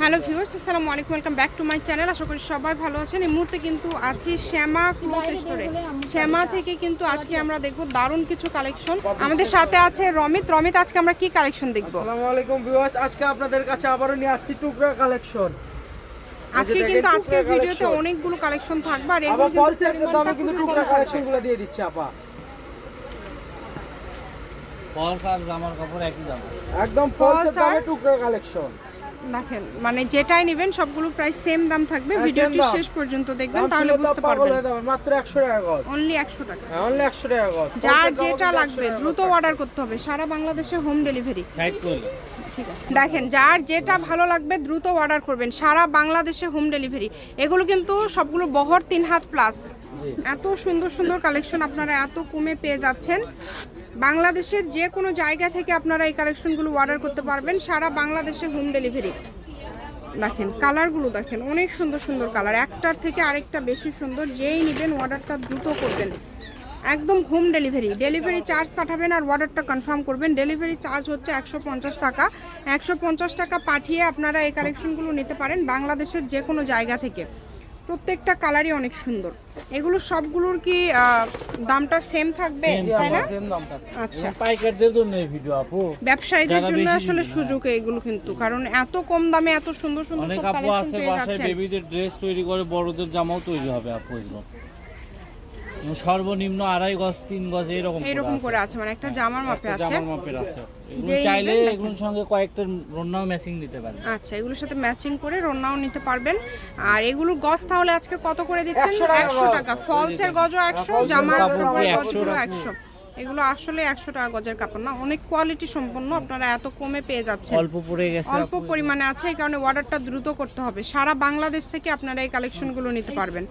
Hello viewers আসসালামু আলাইকুম welcome back to my channel. আশা করি সবাই ভালো আছেন। এই মুহূর্তে কিন্তু আছি শ্যামা ক্লথ স্টোরে শ্যামা থেকে কিন্তু আজকে আমরা দেখব দারুণ কিছু কালেকশন আমাদের সাথে আছে রমিত। রমিত আজকে আমরা কি কালেকশন দেখব? আসসালামু আলাইকুম ভিউয়ার্স আজকে আপনাদের কাছে আবারও নিয়ে আসছি টুকরা কালেকশন আজকে কিন্তু আজকের ভিডিওতে অনেকগুলো কালেকশন থাকবে আর আবার এগুলো কিন্তু দামে কিন্তু টুকরা কম। কালেকশনগুলো দিয়ে দিচ্ছে আপা। ফলস আর জামার কাপড় একই দাম। একদম দামে আর- টুকরা কালেকশন দেখেন মানে যেটাই নেবেন সবগুলো প্রায় সেম দাম থাকবে। হ্যাঁ, ভিডিওটি শেষ পর্যন্ত দেখবেন তাহলে বুঝতে পারবেন। মাত্র 100 টাকা গজ। অনলি একশো টাকা। হ্যাঁ অনলি 100 টাকা গজ। যার যেটা লাগবে দ্রুত অর্ডার করতে হবে। সারা বাংলাদেশে হোম ডেলিভারি দেখেন যার যেটা ভালো লাগবে দ্রুত অর্ডার করবেন। সারা বাংলাদেশে হোম ডেলিভারি এগুলো কিন্তু সবগুলো বহর তিন হাত প্লাস এত সুন্দর সুন্দর কালেকশন আপনারা এত কমে পেয়ে যাচ্ছেন। বাংলাদেশের যে কোনো জায়গা থেকে আপনারা এই কালেকশনগুলো অর্ডার করতে পারবেন। সারা বাংলাদেশে হোম ডেলিভারি দেখেন কালারগুলো দেখেন, অনেক সুন্দর সুন্দর কালার একটার থেকে আরেকটা বেশি সুন্দর। যেই নেবেন অর্ডারটা দ্রুত করবেন। একদম হোম ডেলিভারি ডেলিভারি চার্জ পাঠাবেন আর অর্ডারটা কনফার্ম করবেন। ডেলিভারি চার্জ হচ্ছে একশো পঞ্চাশ টাকা। একশো পঞ্চাশ টাকা পাঠিয়ে আপনারা এই কালেকশনগুলো নিতে পারেন বাংলাদেশের যে কোনো জায়গা থেকে। প্রত্যেকটা কালারই অনেক সুন্দর। এগুলো সবগুলোর কি দামটা সেম থাকবে? তাই না? আচ্ছা। পাইকারদের জন্য এই ভিডিও আপু। ব্যবসায়ীদের জন্য আসলে সুযোগ এগুলো কিন্তু কারণ এত কম দামে এত সুন্দর সুন্দর অনেক আপু আছে বাসায় বেবিদের ড্রেস তৈরি করে বড়দের জামাও তৈরি হবে আপু এগুলো। সর্বনিম্ন আড়াই গজ তিন গজ এইরকম এইরকম করে আছে মানে একটা জামার মাপে আছে। জামার মাপের আছে। চাইলে এগুলোর সঙ্গে কয়েকটা রন্নাও ম্যাচিং দিতে পারে আচ্ছা এগুলোর সাথে ম্যাচিং করে রন্নাও নিতে পারবেন। আর এগুলোর গজ তাহলে আজকে কত করে দিচ্ছেন? 100 টাকা একশো গজ। টাকা। ফলসের গজও একশো জামার কাপড় কাপড়ের 100 গজগুলো একশো। এগুলো আসলে একশো টাকা গজের কাপড় না অনেক কোয়ালিটি সম্পন্ন আপনারা এত কমে পেয়ে যাচ্ছেন। অল্প পড়ে গেছে অল্প পরিমাণে আছে এই কারণে অর্ডারটা দ্রুত করতে হবে। সারা বাংলাদেশ থেকে আপনারা এই কালেকশনগুলো নিতে পারবেন।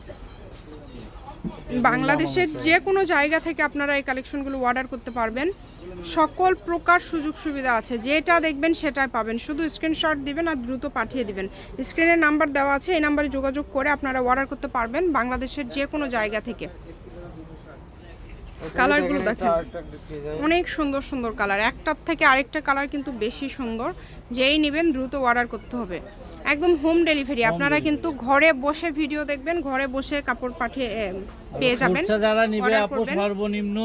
বাংলাদেশের যে কোনো জায়গা থেকে আপনারা এই কালেকশনগুলো অর্ডার করতে পারবেন। সকল প্রকার সুযোগ সুবিধা আছে। যেটা দেখবেন সেটাই পাবেন। শুধু স্ক্রিনশট দিবেন আর দ্রুত পাঠিয়ে দিবেন। স্ক্রিনের নাম্বার দেওয়া আছে। এই নাম্বারে যোগাযোগ করে আপনারা অর্ডার করতে পারবেন বাংলাদেশের যে কোনো জায়গা থেকে। কালারগুলো দেখেন। অনেক সুন্দর সুন্দর কালার। একটার থেকে আরেকটা কালার কিন্তু বেশি সুন্দর। যেই নেবেন দ্রুত অর্ডার করতে হবে। একদম হোম ডেলিভারি আপনারা কিন্তু ঘরে বসে ভিডিও দেখবেন ঘরে বসে কাপড় পাঠিয়ে পেয়ে যাবেন। যারা নিবে আপু সর্বনিম্ন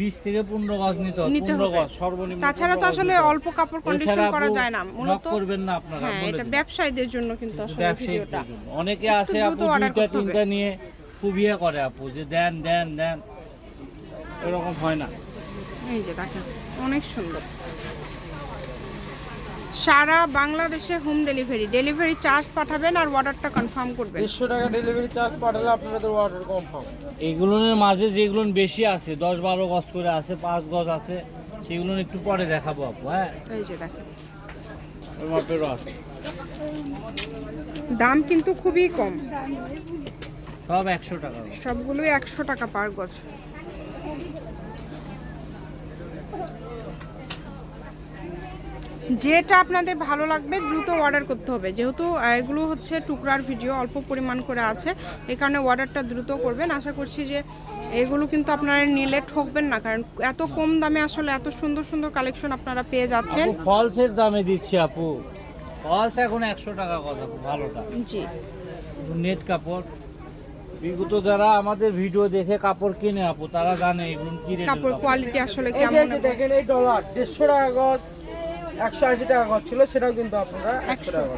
বিশ থেকে পনেরো গজ নিতে হবে নিতে পনেরো হবে। গজ সর্বনিম্ন তাছাড়া তো আসলে অল্প কাপড় কন্ডিশন করা যায় না। মূলত করবেন না আপনারা হ্যাঁ এটা ব্যবসায়ীদের জন্য কিন্তু আসলে ব্যবসায়িকদের ভিডিওটা। অনেকে আছে আপু দুইটা তিনটা নিয়ে খুব ইয়ে করে আপু যে দেন দেন দেন। এরকম হয় না। এই যে দেখেন অনেক সুন্দর। সারা বাংলাদেশে হোম ডেলিভারি ডেলিভারি চার্জ পাঠাবেন আর অর্ডারটা কনফার্ম করবেন। দেড়শো টাকা ডেলিভারি চার্জ পাঠালে আপনাদের অর্ডার কনফার্ম এইগুলোর মাঝে যেগুলো বেশি আছে দশ বারো গজ করে আছে পাঁচ গজ আছে সেগুলো একটু পরে দেখাবো আপু হ্যাঁ? এই যে দেখেন। ওই মাপেরও আছে। দাম কিন্তু খুবই কম। সব একশো টাকা। সবগুলোই একশো টাকা পার গজ। যেটা আপনাদের ভালো লাগবে দ্রুত অর্ডার করতে হবে। যেহেতু এগুলো হচ্ছে টুকরার ভিডিও অল্প পরিমাণ করে আছে। এই কারণে অর্ডারটা দ্রুত করবেন। আশা করছি যে এগুলো কিন্তু আপনারা নিলে ঠকবেন না কারণ এত কম দামে আসলে এত সুন্দর সুন্দর কালেকশন আপনারা পেয়ে যাচ্ছেন। ফলসের দামে দিচ্ছি আপু। ফলস এখন একশো টাকা কথা ভালোটা। জি। নেট কাপড়। বিগত যারা আমাদের ভিডিও দেখে কাপড় কিনে আপু তারা জানে এগুলো কি কাপড় কোয়ালিটি আসলে কেমন এই যে দেখেন এই ডলার দেড়শো টাকা গজ একশো আশি টাকা গজ ছিল সেটাও কিন্তু আপনারা একশো টাকা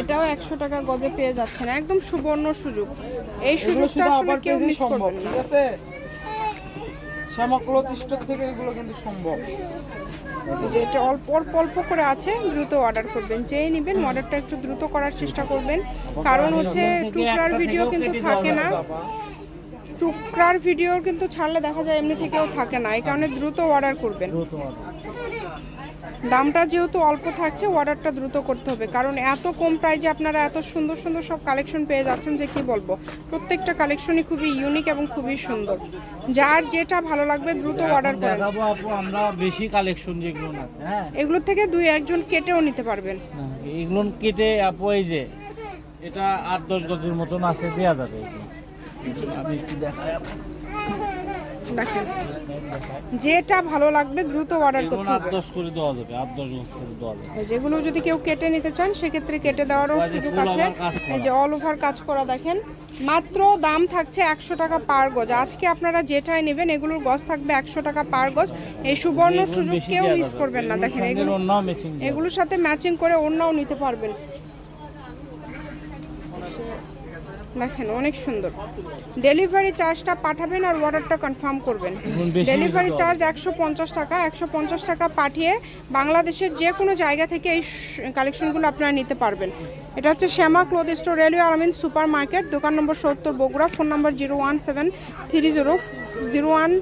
এটাও একশো টাকা গজে পেয়ে যাচ্ছেন একদম সুবর্ণ সুযোগ। এই সুযোগটা আসলে কেউ মিস সম্ভব করবেন ঠিক আছে? শ্যামা ক্লথ স্টোর থেকে এগুলো কিন্তু সম্ভব। যেটা অল্প অল্প অল্প করে আছে, দ্রুত অর্ডার করবেন। যেই নেবেন অর্ডারটা একটু দ্রুত করার চেষ্টা করবেন। কারণ হচ্ছে টুকরার ভিডিও কিন্তু থাকে না। টুকরার ভিডিও কিন্তু ছাড়লে দেখা যায় এমনি থেকেও থাকে না। এই কারণে দ্রুত অর্ডার করবেন। দামটা যেহেতু অল্প থাকছে অর্ডারটা দ্রুত করতে হবে। কারণ এত কম প্রাইজে আপনারা এত সুন্দর সুন্দর সব কালেকশন পেয়ে যাচ্ছেন যে কি বলব? প্রত্যেকটা কালেকশনই খুবই ইউনিক এবং খুবই সুন্দর। যার যেটা ভালো লাগবে দ্রুত অর্ডার করেন দেখাবো আপু আমরা বেশি কালেকশন যেগুলো আছে হ্যাঁ? এগুলোর থেকে দুই একজন কেটেও নিতে পারবেন। হ্যাঁ, এগুলো কেটে আপু এই যে এটা আট দশ গজের মতন আছে দেওয়া যাবে। আমি একটু দেখাই আপু। দেখেন। যেটা ভালো লাগবে দ্রুত অর্ডার করতে হবে। দশ করে দেওয়া যাবে আট দশ করে দেওয়া যাবে। যেগুলো যদি কেউ কেটে নিতে চান সেক্ষেত্রে কেটে দেওয়ারও সুযোগ আছে। এই যে অল ওভার কাজ করা দেখেন মাত্র দাম থাকছে একশো টাকা পার গজ। আজকে আপনারা যেটাই নেবেন এগুলোর গজ থাকবে একশো টাকা পার গজ। এই সুবর্ণ সুযোগ কেউ মিস করবেন না। দেখেন এগুলো এগুলোর সাথে ম্যাচিং করে অন্যও নিতে পারবেন। দেখেন অনেক সুন্দর। ডেলিভারি চার্জটা পাঠাবেন আর অর্ডারটা কনফার্ম করবেন। ডেলিভারি চার্জ একশো পঞ্চাশ টাকা একশো পঞ্চাশ টাকা পাঠিয়ে বাংলাদেশের যে কোনো জায়গা থেকে এই কালেকশনগুলো আপনারা নিতে পারবেন। এটা হচ্ছে Shyama cloth store railway Almin super market দোকান নম্বর সত্তর Bogura phone number zero one seven three zero zero one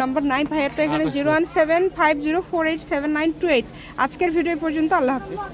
number nine ভাইয়ারটা এখানে zero one seven five zero four eight seven nine two eight. আজকের video পর্যন্ত আল্লাহ হাফিজ।